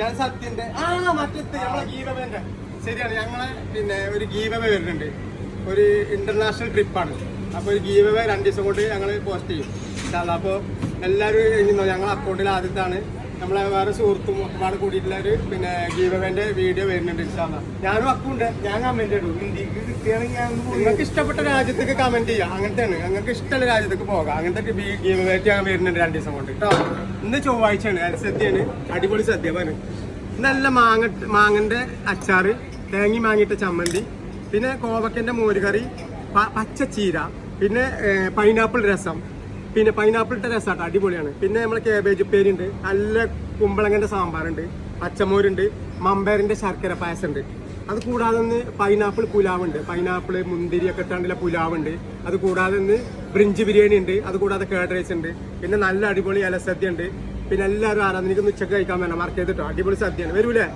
ഞാൻ സത്യന്റെ ആ മറ്റേ നമ്മളെ ശരിയാണ് ഞങ്ങളെ പിന്നെ ഒരു ഗീവവേ വരുന്നുണ്ട്. ഒരു ഇന്റർനാഷണൽ ട്രിപ്പാണ് അപ്പൊ ഒരു ഗീവവേ രണ്ട് ദിവസം കൊണ്ട് ഞങ്ങൾ പോസ്റ്റ് ചെയ്യും. ഇൻഷാല്ലാ. അപ്പൊ എല്ലാവരും ഞങ്ങളെ അക്കൗണ്ടിൽ ആദ്യത്താണ്. നമ്മളെ വേറെ സുഹൃത്തും ഒരുപാട് കൂടിയിട്ടുള്ള ഒരു പിന്നെ ഗീവവേന്റെ വീഡിയോ വരുന്നുണ്ട് ഇൻഷാല്ലാ. ഞാനും അക്കുണ്ട് ഞാൻ കമന്റ് ഇടും. ഇന്ത്യയ്ക്ക് കിട്ടുകയാണെങ്കിൽ ഞാൻ നിങ്ങൾക്ക് ഇഷ്ടപ്പെട്ട രാജ്യത്തേക്ക് കമന്റ് ചെയ്യാം. അങ്ങനത്തെയാണ്. നിങ്ങൾക്ക് ഇഷ്ടമുള്ള രാജ്യത്തേക്ക് പോകാം. അങ്ങനത്തെ ഗീവവേറ്റ് ഞാൻ വരുന്നുണ്ട് രണ്ട് ദിവസം കൊണ്ട്. കേട്ടോ ഇന്ന് ചൊവ്വാഴ്ചയാണ്. സദ്യയാണ്. അടിപൊളി സദ്യ പറഞ്ഞു നല്ല മാങ്ങ മാങ്ങന്റെ അച്ചാറ് തേങ്ങി മാങ്ങിയിട്ട ചമ്മന്തി പിന്നെ കോവക്കന്റെ മോരുകറി പച്ച പച്ചച്ചീര പിന്നെ പൈനാപ്പിൾ രസം പിന്നെ പൈനാപ്പിളിട്ട രസമാട്ടോ അടിപൊളിയാണ്. പിന്നെ നമ്മളെ കേബേജ് ഉപ്പേരി ഉണ്ട് നല്ല കുമ്പളങ്ങന്റെ സാമ്പാറുണ്ട് പച്ചമോരുണ്ട് മമ്പേറിന്റെ ശർക്കര പായസം ഉണ്ട് അത് കൂടാതെ ഒന്ന് പൈനാപ്പിൾ പുലാവുണ്ട് പൈനാപ്പിൾ മുന്തിരി ഒക്കെ ഇട്ടാണ്ടുള്ള പുലാവുണ്ട്. അത് കൂടാതെ ഒന്ന് ബ്രിഞ്ച് ബിരിയാണി ഉണ്ട് അത് കൂടാതെ കേർഡ് റൈസ് ഉണ്ട്. പിന്നെ നല്ല അടിപൊളി ഇലസദ്യ ഉണ്ട് പിന്നെ എല്ലാവരും ആരാധനയ്ക്ക് ഉച്ചയ്ക്ക് കഴിക്കാൻ വേണം മാർക്ക് ചെയ്തിട്ടോ. അടിപൊളി സദ്യയാണ്. വരൂലേ?